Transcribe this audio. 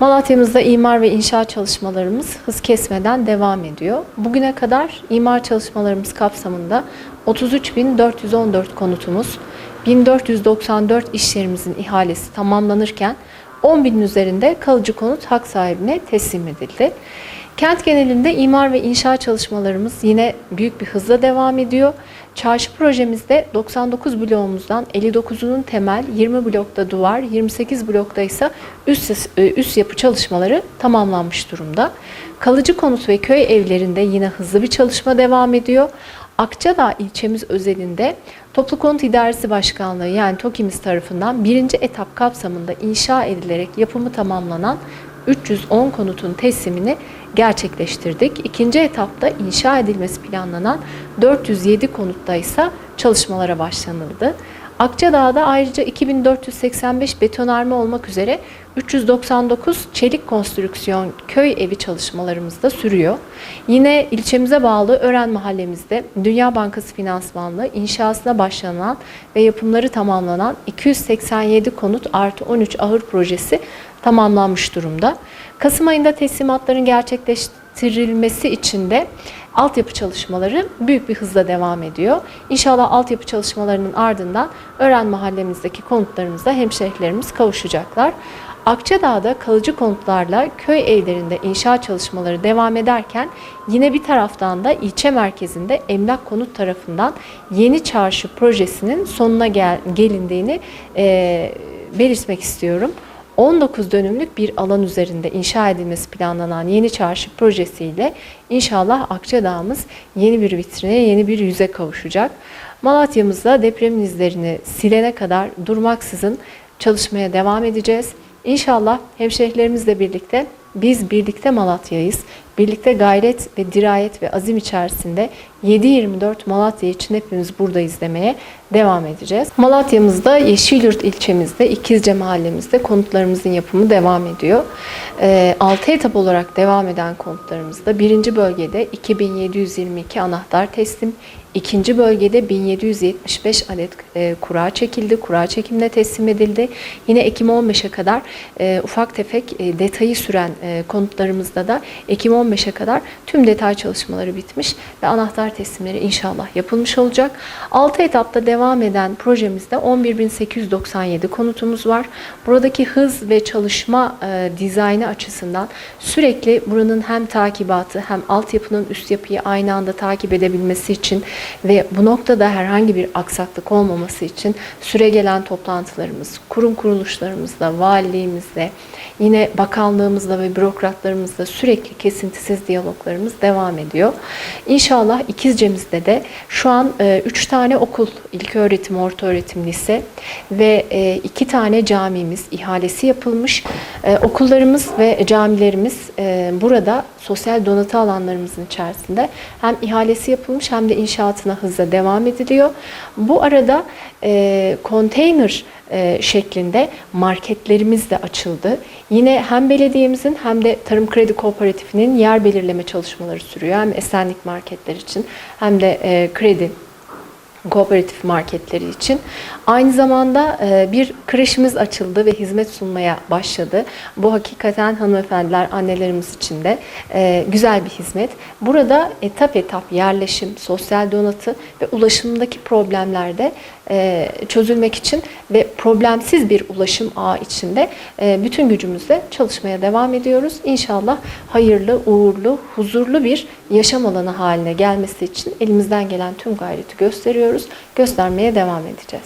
Malatya'mızda imar ve inşaat çalışmalarımız hız kesmeden devam ediyor. Bugüne kadar imar çalışmalarımız kapsamında 33.414 konutumuz, 1494 iş yerimizin ihalesi tamamlanırken 10 binin üzerinde kalıcı konut hak sahibine teslim edildi. Kent genelinde imar ve inşaat çalışmalarımız yine büyük bir hızla devam ediyor. Çarşı projemizde 99 bloğumuzdan 59'unun temel, 20 blokta duvar, 28 blokta ise üst, e, üst yapı çalışmaları tamamlanmış durumda. Kalıcı konut ve köy evlerinde yine hızlı bir çalışma devam ediyor. Akçadağ ilçemiz özelinde Toplu Konut İdaresi Başkanlığı yani TOKİ'miz tarafından birinci etap kapsamında inşa edilerek yapımı tamamlanan 310 konutun teslimini gerçekleştirdik. İkinci etapta inşa edilmesi planlanan 407 konutta ise çalışmalara başlanıldı. Akçadağ'da ayrıca 2485 betonarme olmak üzere 399 çelik konstrüksiyon köy evi çalışmalarımız da sürüyor. Yine ilçemize bağlı Ören mahallemizde Dünya Bankası finansmanlı inşasına başlanan ve yapımları tamamlanan 287 konut artı 13 ahır projesi tamamlanmış durumda. Kasım ayında teslimatların gerçekleştirilmesi için de altyapı çalışmaları büyük bir hızla devam ediyor. İnşallah altyapı çalışmalarının ardından Ören mahallemizdeki konutlarımızda hemşehrilerimiz kavuşacaklar. Akçadağ'da kalıcı konutlarla köy evlerinde inşaat çalışmaları devam ederken yine bir taraftan da ilçe merkezinde emlak konut tarafından yeni çarşı projesinin sonuna gel- gelindiğini e, belirtmek istiyorum. 19 dönümlük bir alan üzerinde inşa edilmesi planlanan yeni çarşı projesiyle inşallah Akçadağ'ımız yeni bir vitrine, yeni bir yüze kavuşacak. Malatya'mızda depremin izlerini silene kadar durmaksızın çalışmaya devam edeceğiz. İnşallah hemşehrilerimizle birlikte biz birlikte Malatya'yız. Birlikte gayret ve dirayet ve azim içerisinde 7-24 Malatya için hepimiz buradayız demeye devam edeceğiz. Malatya'mızda Yeşilyurt ilçemizde İkizce mahallemizde konutlarımızın yapımı devam ediyor. 6 etap olarak devam eden konutlarımızda birinci bölgede 2722 anahtar teslim, İkinci bölgede 1775 adet e, kura çekildi. Kura çekimine teslim edildi. Yine Ekim 15'e kadar e, ufak tefek e, detayı süren konutlarımızda da Ekim 15'e kadar tüm detay çalışmaları bitmiş ve anahtar teslimleri inşallah yapılmış olacak. 6 etapta devam eden projemizde 11.897 konutumuz var. Buradaki hız ve çalışma e, dizaynı açısından sürekli buranın hem takibatı hem altyapının üst yapıyı aynı anda takip edebilmesi için ve bu noktada herhangi bir aksaklık olmaması için süre gelen toplantılarımız, kurum kuruluşlarımızla, valiliğimizle, yine bakanlığımızla ve bürokratlarımızla sürekli kesintisiz diyaloglarımız devam ediyor. İnşallah İkizce'mizde de şu an 3 tane okul, ilköğretim, ortaöğretim, lise ve 2 tane camimiz ihalesi yapılmış. E, Okullarımız ve camilerimiz e, burada sosyal donatı alanlarımızın içerisinde hem ihalesi yapılmış hem de inşaatına hızla devam ediliyor. Bu arada e, konteyner e, şeklinde marketlerimiz de açıldı. Yine hem belediyemizin hem de Tarım Kredi Kooperatifinin yer belirleme çalışmaları sürüyor. Hem esenlik marketler için hem de e, kredi kooperatif marketleri için. Aynı zamanda e, bir kreşimiz açıldı ve hizmet sunmaya başladı. Bu hakikaten hanımefendiler, annelerimiz için de e, güzel bir hizmet. Burada etap etap yerleşim, sosyal donatı ve ulaşımdaki problemlerde e, çözülmek için ve problemsiz bir ulaşım ağı içinde bütün gücümüzle çalışmaya devam ediyoruz. İnşallah hayırlı, uğurlu, huzurlu bir yaşam alanı haline gelmesi için elimizden gelen tüm gayreti gösteriyoruz. Göstermeye devam edeceğiz.